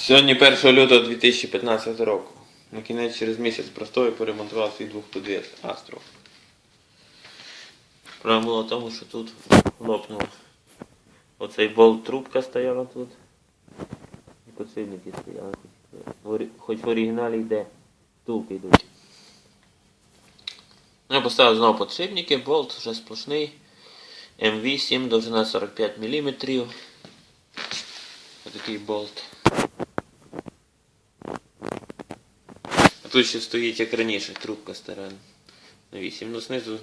Сьогодні 1 лютого 2015 року. На кінець через місяць простою поремонтував свій двохподвіз Астро. Проблема була в тому, що тут лопнуло. Оцей болт трубка стояла тут. І подсильники стояли. Хоч в оригіналі йде втулки йдуть. Я поставив знову подшипники, болт вже сплошний. М8, довжина 45 мм. Отакий болт. А тут ще стоїть як раніше, трубка стара на 8. Ну знизу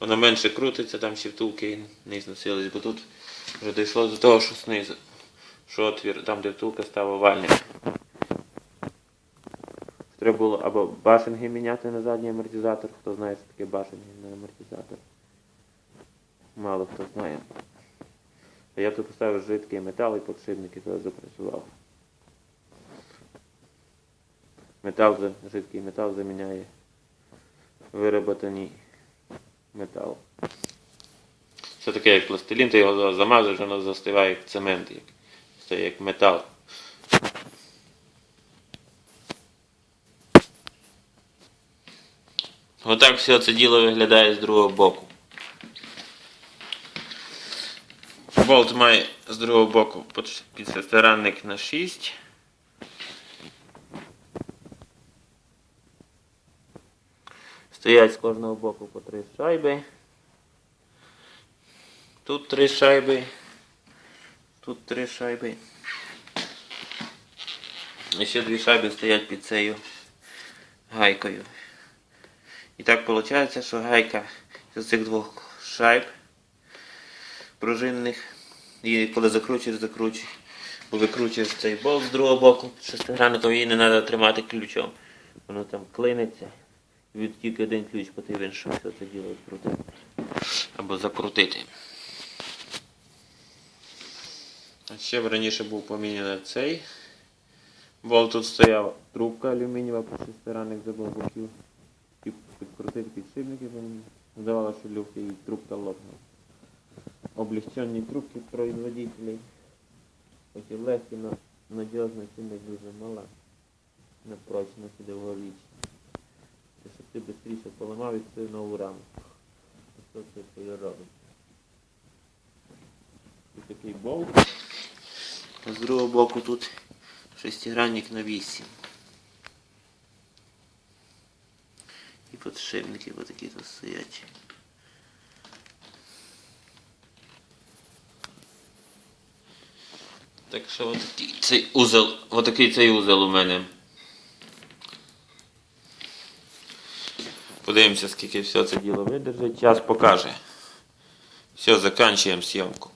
вона менше крутиться, там ще втулки не зносились, бо тут вже дійшло до того, що знизу. Що отвір, там де втулка став овальним. Треба було або башенги міняти на задній амортизатор, хто знає, що таке башенги на амортизатор. Мало хто знає. А я тут поставив жидкий метал і подшипники туди запрацював. Метал, жидкий метал заміняє вироботаний метал. Це таке як пластилін, ти його замазуєш, воно застиває як цемент, як, стає як метал. Отак все це діло виглядає з другого боку. Болт має з другого боку під- підстаранник на 6. Стоять з кожного боку по три шайби. Тут три шайби. Тут три шайби. І ще дві шайби стоять під цією гайкою. І так виходить, що гайка з цих двох шайб пружинних. І коли закручуєш, закручуєш. Бо викручуєш цей болт з другого боку шестигранником, її не треба тримати ключом. Воно там клиниться. Від тільки один ключ потрібен, щоб все це діло відкрутити. Або закрутити. А ще раніше був поміняний цей. Болт тут стояла трубка алюмінієва по шестигранник з обох боків. І підкрутити підшипники, бо здавалося, що люфт і трубка лопнула. Облегченні трубки производителей. Хоч і легкі, но надіжність не дуже мала. На прочності довговічні. Це щоб ти швидше поламав і свою нову раму. Що це твоє робить? Тут такий болт. А з другого боку тут шестигранник на 8. І подшипники отакі тут стоять. Так що отакий цей узел, отакий цей узел у мене. Подивимося, скільки все це діло видержить. Час покаже. Все, закінчуємо зйомку.